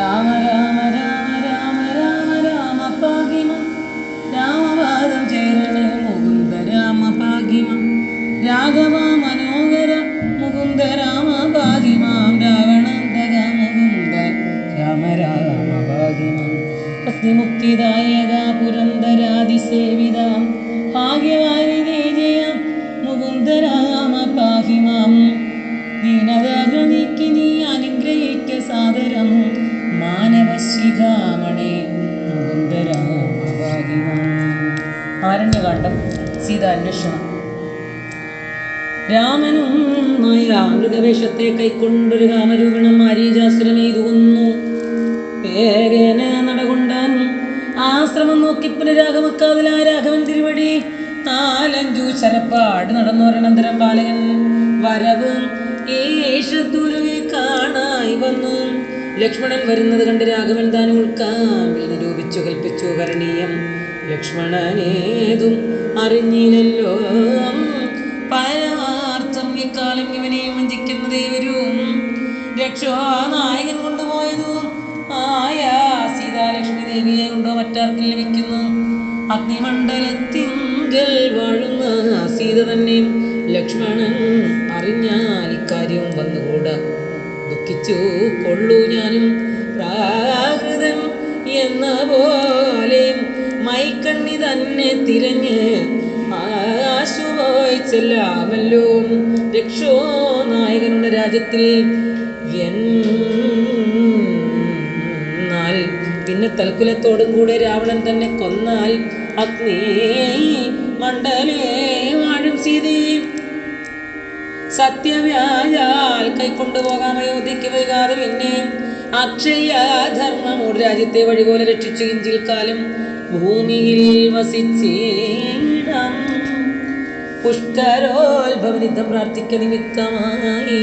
രാമ രാമ മാനവശ്രീകാമണേ മുകുന്ദ രാമ പാഹിമാം ആരണ്യകാണ്ഡം സീതാന്വേഷണം. രാമനും മൃഗവേഷത്തെ കൈക്കൊണ്ടൊരു കാമരൂപണം മാരീജാസുരമെയ്തുകൊന്നു വേഗേന നടകൊണ്ടാൻ ആശ്രമം നോക്കി പുനരാഗമക്കാതിലായ രാഘവൻ തിരുവടി. നാലഞ്ചു ശരപ്പാട് നടന്നൊരനന്തരം ബാലകൻ. വരവ് കാണായി വന്നു. ലക്ഷ്മണൻ വരുന്നത് കണ്ട് രാഘവൻ താൻ ഉൾക്കാമ്പിൽ നിരൂപിച്ചു കൽപ്പിച്ചു കരണീയം ലക്ഷ്മണനേതും അറിഞ്ഞില്ലല്ലോ. പരമാർത്ഥം ഇക്കാലം ഇവനെയും വഞ്ചിക്കുന്നതേ വരും രക്ഷാനായകൻ കൊണ്ടുപോയതും ആയ സീതാലക്ഷ്മി ദേവിയെ കൊണ്ടോ മറ്റാർക്കും ലഭിക്കുന്നു. അഗ്നിമണ്ഡലത്തിങ്കൽ വാഴുന്ന സീത തന്നെ ലക്ഷ്മണൻ അറിഞ്ഞാൽ ഇക്കാര്യവും വന്നുകൂടാ. ദുഃഖിച്ചു. കൊള്ളു ഞാനും പ്രാകൃതൻ എന്ന പോലെ. മൈക്കണ്ണി തന്നെ തിരഞ്ഞ് ആശുപോയി ചെല്ലാമല്ലോ രക്ഷോ നായകനുടെ രാജ്യത്തിൽ എന്നാൽ പിന്നെ തൽക്കുലത്തോടും കൂടെ രാവണൻ തന്നെ കൊന്നാൽ അഗ്നി മണ്ഡലേ വാഴും സീതയും സത്യവ്യാജാൽ കൈക്കൊണ്ടുപോകാം അയോധ്യയ്ക്ക് വൈകാതെ പിന്നെ. അക്ഷയ ധർമ്മം ഒരു രാജ്യത്തെ വഴി പോലെ രക്ഷിച്ചു ഇഞ്ചിൽ കാലം ഭൂമിയിൽ വസിച്ചിടം. പുഷ്കരോത്ഭവനിധം പ്രാർത്ഥിക്ക നിമിത്തമായി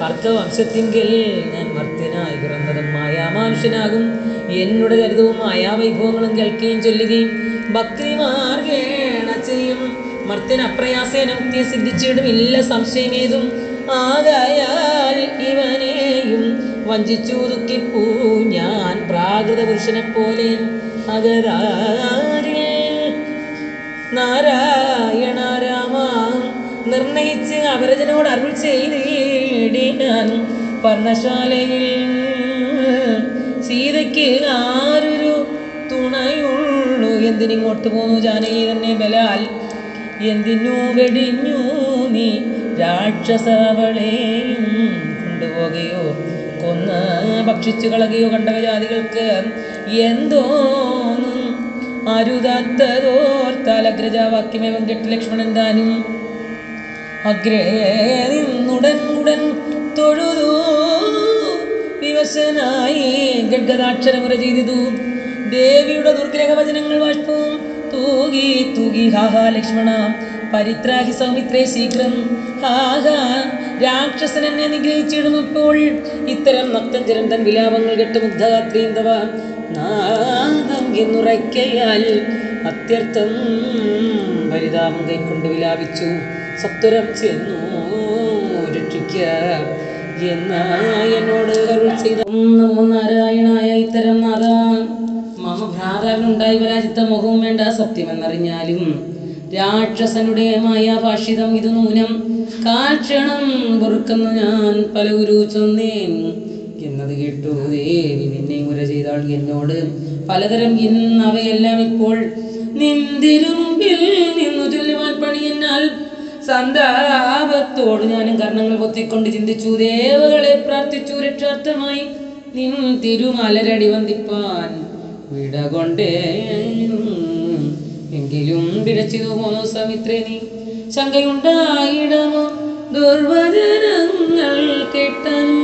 ഭർത്തവംശത്തിങ്കിൽ ഞാൻ മർത്യനായി പിറന്നതും മായാമാനുഷ്യനാകും. എന്നുടെ ചരിതവും മായാവൈഭവങ്ങളും കേൾക്കുകയും ചൊല്ലുകയും ഭക്തിമാർഗേണ ചെയ്യും. മർത്യൻ അപ്രയാസേന മുക്തിയെ സിദ്ധിച്ചിടും ഇല്ല സംശയമേതും ആകയാൽ ഇവനെയും വഞ്ചിച്ചു ദുഃഖിപ്പൂ ഞാൻ പ്രാകൃത പുരുഷനെ പോലെ അകരാരിൽ നാരായണ രാമ നിർണയിച്ച് അപരജനോട് അരുൾ ചെയ്തിടിനാൻ പർണശാലയിൽ സീതയ്ക്ക് ആരൊരു തുണയുള്ളൂ. എന്തിനിങ്ങോട്ട് പോന്നു ജാനകി തന്നെ ബലാൽ? എന്തിനു വെടിഞ്ഞു നീ? രാക്ഷസവളെയും കൊണ്ടുപോകുകയോ കൊന്ന് ഭക്ഷിച്ചു കളകയോ കണ്ടകജാതികൾക്ക് എന്തോന്നും അരുതാത്തതോർത്താലഗ്രജാവാക്യമേവം കെട്ടി ലക്ഷ്മണൻ താനും അഗ്രേ നിന്നുടൻ ഉടൻ തൊഴുതു. വിവശനായി ഗഡ്ഗദാക്ഷരമുര ചെയ്തു ദേവിയുടെ ദുർഗ്രഹ വചനങ്ങൾ ബാഷ്പവും തൂകി. തൂകി ഹാഹാ ലക്ഷ്മണ. പരിത്രാഹി സൗമിത്രേ ശീഘ്രം. ഹാഹാ രാക്ഷസൻ എന്നെ നിഗ്രഹിച്ചിടുമപ്പോൾ ഇത്തരം നക്തഞ്ചരൻ തൻ വിലാപങ്ങൾ കെട്ട് മുഗ്ധഗാത്രീം തവ നാദം അത്യർത്ഥം പരിതാപം കൈക്കൊണ്ട് വിലാപിച്ചു. സത്വരം ചെന്നു രക്ഷിക്ക എന്നോട് അരുൾ ചെയ്ത. നമോ നാരായണായ ഇത്തരം നാദ ഭ്രാതാവിനുണ്ടായി പരാജിത്ത മുഖവും വേണ്ട സത്യമെന്നറിഞ്ഞാലും രാക്ഷസനുടെ മായാഭാഷിതം ഇത് നൂനം. കാക്ഷണം പൊറുക്കുന്നു ഞാൻ പല ഗുരു ചൊന്നേൻ എന്നത് കേട്ടു ദേവി നിന്നെ മുര ചെയ്താൾ എന്നോട്. പലതരം ഇന്നവയെല്ലാം ഇപ്പോൾ നിന്തിരുമ്പിൽ നിന്നു ചൊല്ലുവാൻ പണിയെന്നാൽ സന്താപത്തോട് ഞാനും കർണങ്ങൾ പൊത്തിക്കൊണ്ട് ചിന്തിച്ചു. ദേവകളെ പ്രാർത്ഥിച്ചു രക്ഷാർത്ഥമായി നിൻ തിരുമലരടി വന്ദിപ്പാൻ വിട എങ്കിലും പോന്നു നീ. ശങ്കയുണ്ടായിടമോ? ദുർവചനങ്ങൾ കേട്ടനു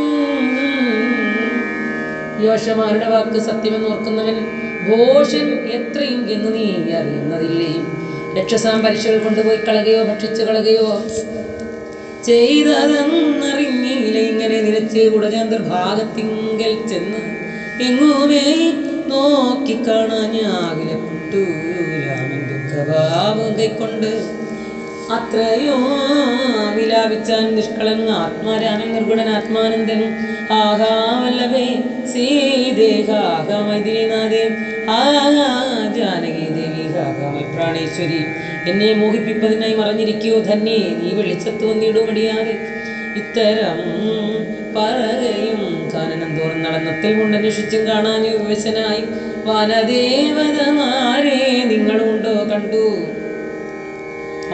യോശമാരുടെ വാക്ക് സത്യമെന്ന് ഓർക്കുന്നവൻ ഘോഷൻ എത്രയും എന്ന് നീ അറിയുന്നതില്ലേ? രക്ഷസാം പരീക്ഷകൾ കൊണ്ടുപോയി കളകയോ ഭക്ഷിച്ചു കളകയോ ചെയ്തതെന്നറിഞ്ഞില്ല. ഇങ്ങനെ നിലച്ച് ദുർഭാഗത്തിങ്കൽ ചെന്ന് എങ്ങുമേ നോക്കി കാണാഞ്ഞാകിലപ്പെട്ടു രാമൻ ദുഃഖഭാവം കൈക്കൊണ്ട് അത്രയോ വിലാപിച്ചാൻ നിഷ്കളൻ ആത്മാരാമൻ നിർഗുണൻ ആത്മാനന്ദൻ. ആഹാവല്ലവേ വല്ലഭേ സീതാപതേ ദേഹാഹമൈതിനാഥേ ആ ജാനകി ദേവി പ്രാണേശ്വരി എന്നെ മോഹിപ്പിപ്പതിനായി മറഞ്ഞിരിക്കോ ധന്യേ. നീ വെളിച്ചത്ത് വന്നിടുമടിയാതെ ഇത്തരം പറയും കാനനം തോറും നടന്നത്തിൽ കൊണ്ടന്വേഷിച്ചും കാണാൻ വിവശനായി വനദേവതമാരെ നിങ്ങളുണ്ടോ കണ്ടു?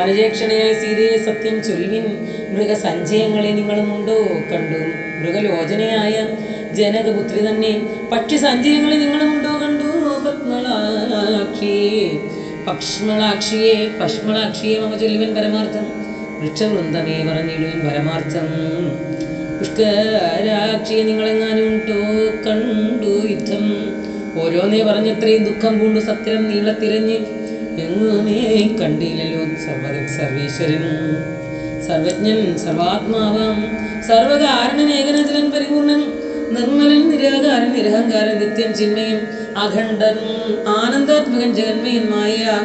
അനുജേക്ഷണയായ സീതയെ സത്യം ചൊല്ലിൻ മൃഗസഞ്ചയങ്ങളെ നിങ്ങളുമുണ്ടോ കണ്ടു? മൃഗലോചനയായ ജനകപുത്രി തന്നെ പക്ഷി സഞ്ചയങ്ങളെ നിങ്ങളുമുണ്ടോ കണ്ടു? പത്മളാക്ഷിയെ പക്ഷ്മളാക്ഷിയെ പശ്മളാക്ഷിയെ മമ ചൊല്ലുവൻ പരമാർത്ഥം. വൃക്ഷവൃന്ദമേ പറഞ്ഞിടുവൻ പരമാർത്ഥം. പുഷ്കരാക്ഷിയെ നിങ്ങളെങ്ങാനും കണ്ടു യുദ്ധം ഓരോന്നേ പറഞ്ഞത്രയും ദുഃഖം പൂണ്ടു സത്യം നീളത്തിരഞ്ഞ്. എങ്ങുമേ കണ്ടില്ലല്ലോ സർവ സർവീശ്വരൻ. സർവജ്ഞൻ സർവാത്മാവാം. സർവകാരണൻ ഏകനചലൻ പരിപൂർണൻ. നിർമ്മലൻ നിരാകാരൻ നിരഹങ്കാരൻ നിത്യം ചിന്മയൻ. അഖണ്ഡൻ ആനന്ദാത്മകൻ ജഗന്മയന്മായ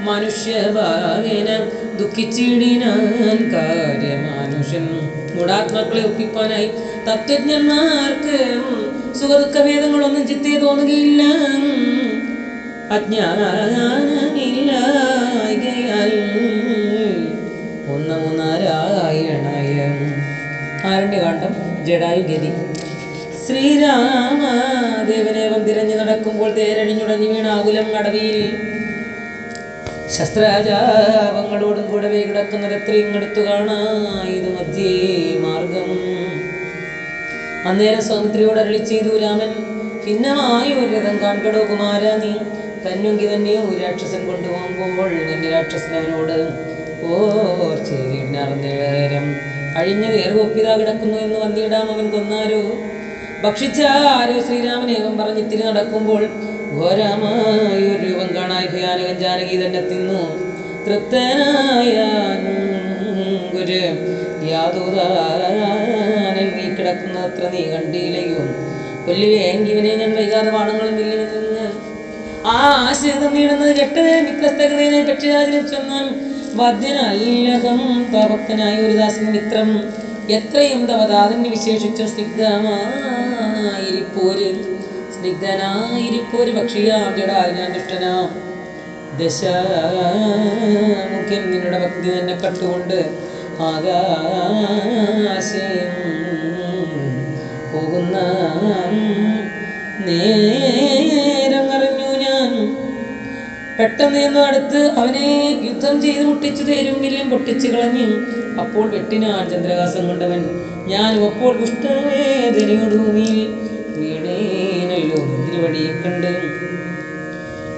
മനുഷ്യഭാവേന ദുഃഖിച്ചിടിനാൻ കാര്യമാനുഷൻ മൂടാത്മാക്കളെ ഒപ്പിപ്പാനായി തത്വജ്ഞന്മാർക്ക് സുഖദുഃഖഭേദങ്ങളൊന്നും ചിത്തേ തോന്നുകയില്ല. അജ്ഞാനമില്ലായകയാൽ ഒന്നമു നാരായണായ ആരണ്യകാന്ഡം ജഡായു ഗതി. ശ്രീരാമദേവനേവം തിരഞ്ഞു നടക്കുമ്പോൾ തേരഴിഞ്ഞുടഞ്ഞു വീണ ആകുലം കടവിയിൽ ശസ്ത്രജാപങ്ങളോടും കൂടവേ കിടക്കുന്ന എത്രയും അടുത്തു കാണായത് മധ്യേ മാർഗം. അന്നേരം സ്വാമിത്രിയോട് അരളി ചെയ്തു രാമൻ ഭിന്നമായ ഒരു രഥം കാൺകടോ കുമാര നീ? തന്നുങ്കി തന്നെ ഒരു രാക്ഷസൻ കൊണ്ടുപോകുമ്പോൾ നിന്റെ രാക്ഷസനവനോട് ഓ ചേരിനേരം കഴിഞ്ഞ ഏറുകൊപ്പിതാ കിടക്കുന്നു എന്ന് വന്നിടാം അവൻ കൊന്നാരോ? ഭക്ഷിച്ചാരോ ശ്രീരാമനേവം പറഞ്ഞിത്തിരി നടക്കുമ്പോൾ ഘോരമായ രൂപം ഭയാനകൻ ജാനകി തന്നെ. തിന്നു തൃപ്തനായ ഗുരു യാതൊരാനൻ നീ കിടക്കുന്നത്ര നീ കണ്ടില്ലയോ? കൊല്ലുവേങ്കിവനെ ഞാൻ വൈകാതെ വാണങ്ങളും ഇല്ലെന്ന് ആ ആശ്രിതം നീടുന്നത് കെട്ടത് മിത്രസ്തകതയെ പക്ഷിരാജനെ ചൊന്നാൻ വദ്യനല്ലകം താപക്തനായ ഒരു ദാസൻ മിത്രം. എത്രയും തവതാതന്നെ വിശേഷിച്ച സ്നിഗ്ധമായിരിപ്പോര്. സ്നിഗ്ധനായിരിപ്പോര് ഞാൻ ദുഷ്ടനാം ദശമുഖ്യൻ നിന്നുടെ ഭക്തി തന്നെ കട്ടുകൊണ്ട് ആകാശം പോകുന്ന നേരം അറിഞ്ഞു ഞാൻ. പെട്ടെന്ന് അടുത്ത് അവനെ യുദ്ധം ചെയ്ത് മുട്ടിച്ചു തേരും. വില്ലും പൊട്ടിച്ചു കളഞ്ഞു. അപ്പോൾ വെട്ടിനാൻ ചന്ദ്രഹാസം കൊണ്ടവൻ ഞാനും അപ്പോൾ പുഷ്ടവേദനയോട് ഭൂമിയിൽ തിരുവടിയെ കണ്ട്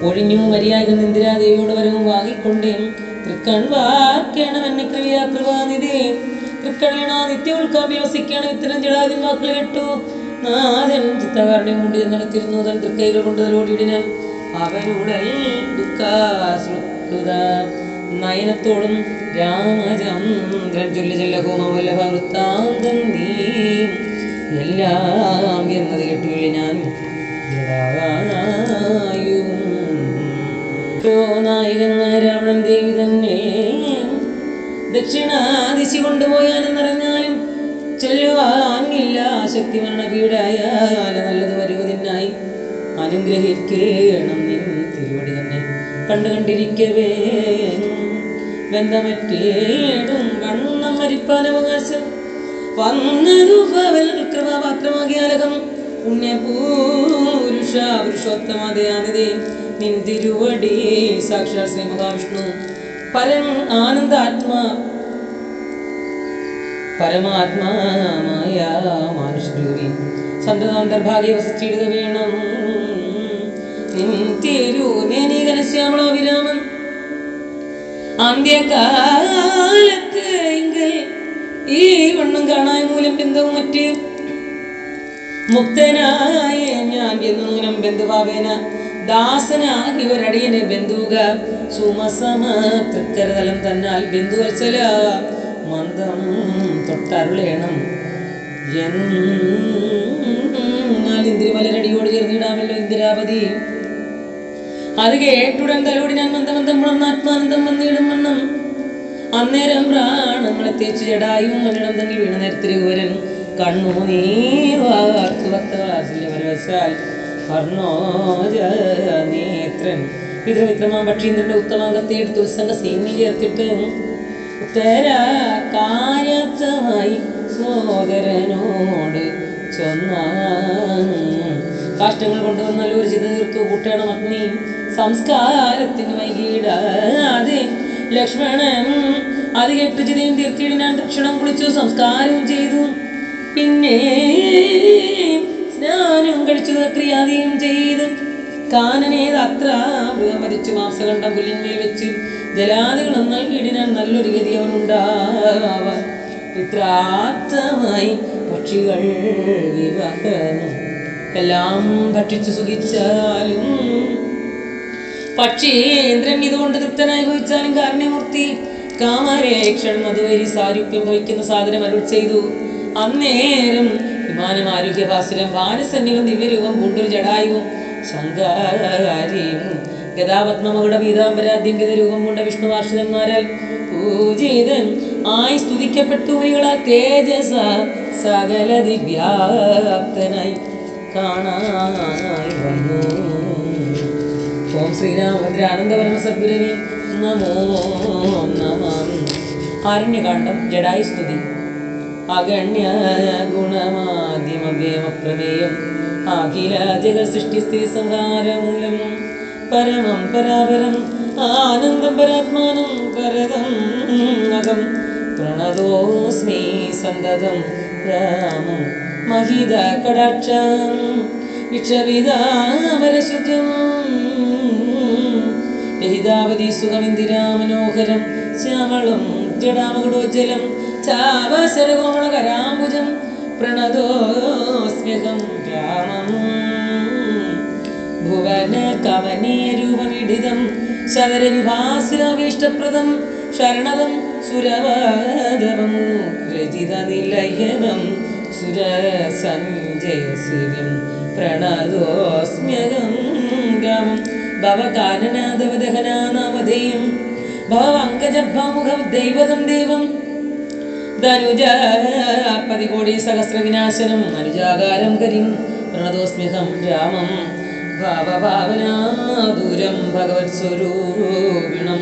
ഒഴിഞ്ഞു മര്യാദ ഇന്ദിരാദേവിയോട് വരവും വാങ്ങിക്കൊണ്ടേ. തൃക്കൺ വാക്കേണം എന്നെ കൃപയാ കൃപാനിധി. തൃക്കണ്ണ നിത്യ ഉൾക്കാമ്പി വസിക്കണം ഇത്തരം ജടാതി വാക്കുകൾ കേട്ടു. നാഥൻ ചിത്തകാരനെ കൊണ്ട് നടത്തിരുന്നു തൻ തൃക്കൈകൾ കൊണ്ട് തലോടിയിടിന് അവരുടെ ദുഃഖാശ്രുത നയനത്തോടും രാമചന്ദ്രൻ ചൊല്ലി ചൊല്ല ഹോമവല്ലഭ വൃത്താന്തം നീ എല്ലാം എന്നത് കേട്ടില്ല ജടായും നായകൻ രാവണൻ ദേവി തന്നെ ദക്ഷിണാദിശി കൊണ്ടുപോയാലെന്നറിഞ്ഞാലും ചെല്ലുവാനില്ല ശക്തി മരണ വീടായാൽ നല്ലത് വരുവതിനായി അനുഗ്രഹിക്കണം നിൻ തിരുവടി തന്നെ. കണ്ടു കണ്ടിരിക്കവേ ബന്ധമറ്റേടും വണ്ണം മരിപ്പാൻ അവകാശം. കൃപാപാത്രമാകിയ ഭവൽ കൃപാപാത്രമാകിയാലകം പുരുഷോത്തമ ദയാനിധി നിൻ തിരുവടി സാക്ഷാൽ ശ്രീ മഹാവിഷ്ണു. പരം ആനന്ദാത്മാ പരമാത്മാമായ മാനുഷരൂപി. സന്തതാന്തർഭാഗ്യ വസിച്ചിടുക വേണം. നിന്തിരുമേനീകനശ്യാമളോ വിരാമം അന്ത്യകാലത്ത് എങ്കിൽ ഈ വണ്ണം കാണാൻ മൂലം ബന്ധവും മറ്റ് മുക്തനായ ഞാൻ എന്നും ബന്ധുവാവേന. ദാസനാകി ഒരടിയനെ ബന്ധുക സുമസമ തൃക്കരതലം തന്നാൽ ബന്ധുവത്സല. മന്ദം തൊട്ടരുളേണം. എന്നാൽ ഇന്ദ്രിമലരടിയോട് ചേർന്നിടാമല്ലോ ഇന്ദിരാപതി. അത് കേട്ടുടൻ തലോടി ഞാൻ മന്ദമന്ദം ഉണർന്ന ആത്മാനന്ദം വന്നിടും വണ്ണം. അന്നേരം പ്രാണങ്ങളെ തേച്ച് ജടായും മണ്ണിടം തങ്ങി വീണ നേരത്തിരി ഊരൻ കണ്ണു നീ വാർത്തു ഭക്തവാത്സല്യ പരവശാൽ കർണോജനേത്രൻ പിതൃമിത്രമാം പക്ഷീന്ദ്രന്റെ ഉത്തമാംഗത്തെ എടുത്ത് ഉത്സംഗ സേമി ചേർത്തിട്ട് ഉത്തര കാര്യമായി സോദരനോട് ചൊന്ന കാഷ്ടങ്ങൾ കൊണ്ടുവന്നാൽ ഒരു ചിത തീർത്തു. കൂട്ടണം അഗ്നി സംസ്കാരത്തിന് വൈകിടാതെ ലക്ഷ്മണൻ അത് കേട്ട് ചിതയും തീർത്തിയിടാൻ ദക്ഷിണം കുളിച്ചു. സംസ്കാരവും ചെയ്തു. പിന്നെ സ്നാനം കഴിച്ചു ക്രിയാദിയും ചെയ്ത് കാനനേത് അത്ര മരിച്ചു മാംസകണ്ഠം പുല്ലിന്മേൽ വെച്ച് ജലാദികളും നൽകിയിടാൻ നല്ലൊരു ഗതി അവനുണ്ടാവാൻ. പിത്രാർത്ഥമായി പക്ഷികൾ എല്ലാം ഭക്ഷിച്ചു സുഖിച്ചാലും പക്ഷേന്ദ്രൻ ഇതുകൊണ്ട് തൃപ്തനായി ഭവിച്ചാലും കാരണമൂർത്തി കാമരേക്ഷണം അതുവരി സാരൂപ്യം ഭവിക്കുന്ന സാധനം അരുൾ ചെയ്തു. അന്നേരം വിമാനം ആരോഗ്യഭാസുരം വാനസന്യവും ദിവ്യരൂപം പൂണ്ടൊരു ജടായുവും ശങ്കാരിയും ഗതാപത്മകളുടെ പീതാംബരാദ്യങ്കിത രൂപം കൊണ്ട വിഷ്ണുവാർഷിതന്മാരാൽ പൂജിതൻ ആയി സ്തുതിക്കപ്പെട്ടു വരികളാ തേജസ സകല ദിവ്യാപ്തനായി കാണാനായി വന്നു ഓം ശ്രീരാമഭദ്ര ആനന്ദപരമ സദ്ഗുരവി നമോ നമ. ആരണ്യകാന്ഡം ജഡായി സ്തുതി. അഗണ്യ ഗുണമാദ്യമവ്യമപ്രമേയം അഖില ജഗസൃഷ്ടിസ്ഥിതി സംഹാരമൂലം പരമം പരാപരം ആനന്ദം പരാത്മാനം പരതം അകം. പ്രണതോസ്മി സന്തതം രാമം മഹിത കടാക്ഷം വിക്ഷവിതാമരശുദ്ധ്യം രഹിതാവതി സുഖമിന്ദിരാമനോഹരം ശ്യാമളം ജടാമകുടോജ്ജലം ചാവശരകോമളകരാംബുജം പ്രണതോസ്മ്യകം രാമം ഭുവന കവനീയരൂപമിഡിതം ശതരവിഭാസുരാഭീഷ്ടപ്രദം ശരണദം സുരവാദവം രചിത നിലയനം പ്രണതോസ്മ്യഹം രാമം ഭവകാനനാദവദഹനാമധേയം ഭവങ്കജഭാമുഖം ദൈവതം ദൈവം ധനുജാപതികോടി സഹസ്ര വിനാശനം അനുജാകാരം കരിം പ്രണതോസ്മ്യഹം രാമം ഭാവഭാവനാദൂരം ഭഗവത് സ്വരൂപിണം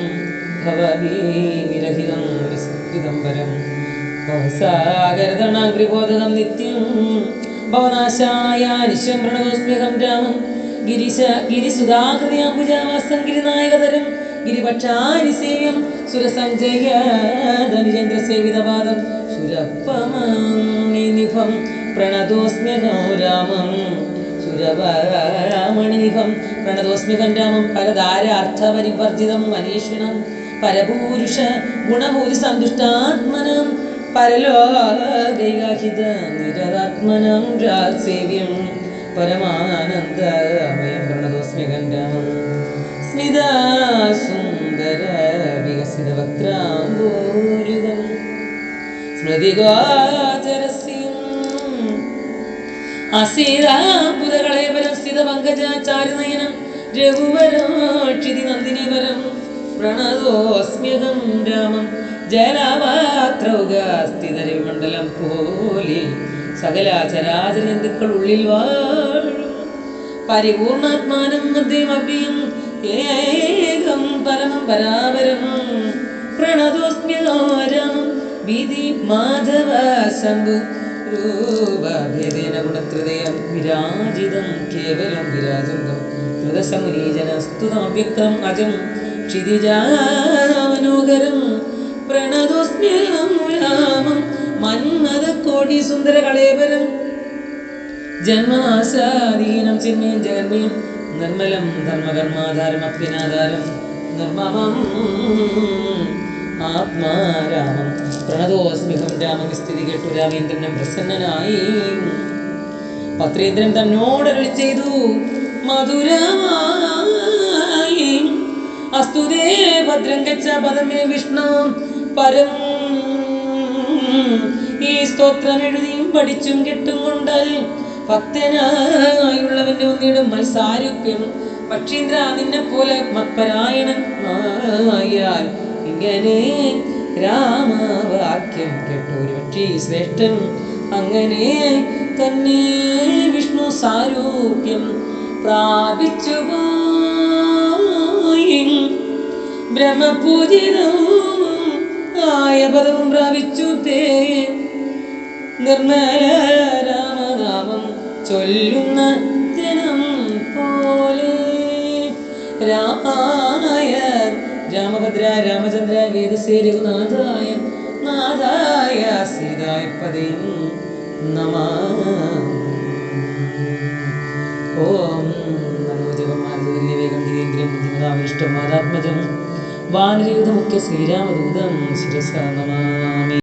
ഭവീരഹിതം വിസ്മൃതംബരം ഭവസാഗരതണാഗ്രിബോധകം നിത്യം ഭവനാശായ നിശ്യം രാമം ഗിരിശ ഗിരിസുധാകൃതിയാംബുജാവാസം ഗിരിനായകതരം ഗിരിപക്ഷാരിസേവ്യം സുരസഞ്ജയ ധനുജേന്ദ്ര സേവിതപാദം സുരപ്പമണിനിഭം പ്രണതോസ്മ്യഹം രാമം. സുരപരാമണിനിഭം പ്രണതോസ്മ്യഹം രാമം പരധാരാർത്ഥപരിവർജിതം മനീഷിണം. പരപൂരുഷ ഗുണഭൂതി സന്തുഷ്ടാത്മനം പരലോകൈകാഹിത നിരതാത്മനം രാസേവ്യം പരമാനന്ദമയം പ്രണതോസ്മ്യഹം രാമം. സ്മിതാസുന്ദര വികസിത വക്രാംബോരുഗം സ്മൃതിഗോചരസ്യം. അസീതാംബുധകളേവരം സ്ഥിത പങ്കജാചാരുനയനം രഘുവരോക്ഷിതി നന്ദിനിവരം പ്രണതോസ്മ്യഹം രാമം. ജലപാത്രൗഗസ്ഥിതരിമണ്ഡലം പോലെ സകല ചരാചര ജന്തുക്കൾ ഉള്ളിൽ വാഴും. പരിപൂർണാത്മാനം മധ്യമഭ്യം ഏകം പരമം പരാപരം പ്രണതോസ്മ്യകാരം വിധി മാധവ ശംഭു രൂപഭേദേന ഗുണത്രതയം വിരാജിതം കേവലം വിരാജന്തം ധൃതശമുനീജന സ്തുതമവ്യക്തം അജം ക്ഷിതിജാമനോഹരം പ്രണതോസ്മ്യം രാമം മന്മത കോടി സുന്ദര കളേബരം ജന്മനാശാധീനം ചിന്മയം ജഗന്മയം നിർമ്മലം ധർമ്മകർമാധാരം അഭ്യനാധാരം നിർമ്മമം പ്രണതോസ്മിഹം രാമം സ്ഥിതി കേട്ടു. രാമേന്ദ്രനും പ്രസന്നനായി. പത്രേന്ദ്രൻ തന്നോടരുളി ചെയ്തു. മധുരമായി അസ്തുതേ ഭദ്രം ഗച്ഛ പദമേ വിഷ്ണു പരം. ഈ സ്തോത്രം എഴുതിയും പഠിച്ചും കെട്ടും കൊണ്ടാൽ ഭക്തനായുള്ളവന്റെ ഒന്നിടും മത്സാരൂപ്യം പക്ഷീന്ദ്ര നിന്നെ പോലെ മത്പരായണൻ ആയാൽ ഇങ്ങനെ രാമവാക്യം കേട്ടു. ഒരു പക്ഷി ശ്രേഷ്ഠൻ അങ്ങനെ തന്നെ വിഷ്ണു സാരൂപ്യം പ്രാപിച്ചു ബ്രഹ്മപൂജിതവും ആയ പദവും പ്രാപിച്ചു തേ നിർമ്മല ചൊല്ലുന്ന ജനം പോലെ രാമായ രാമഭദ്ര രാമചന്ദ്ര വേദസേരുനാഥായ നാഥായ സീതായ പതി നമ. ഓം നമോ ജപമാരുതല്യവേഗം ശ്രീരാമദൂതം ശിരസ മാതാത്മജം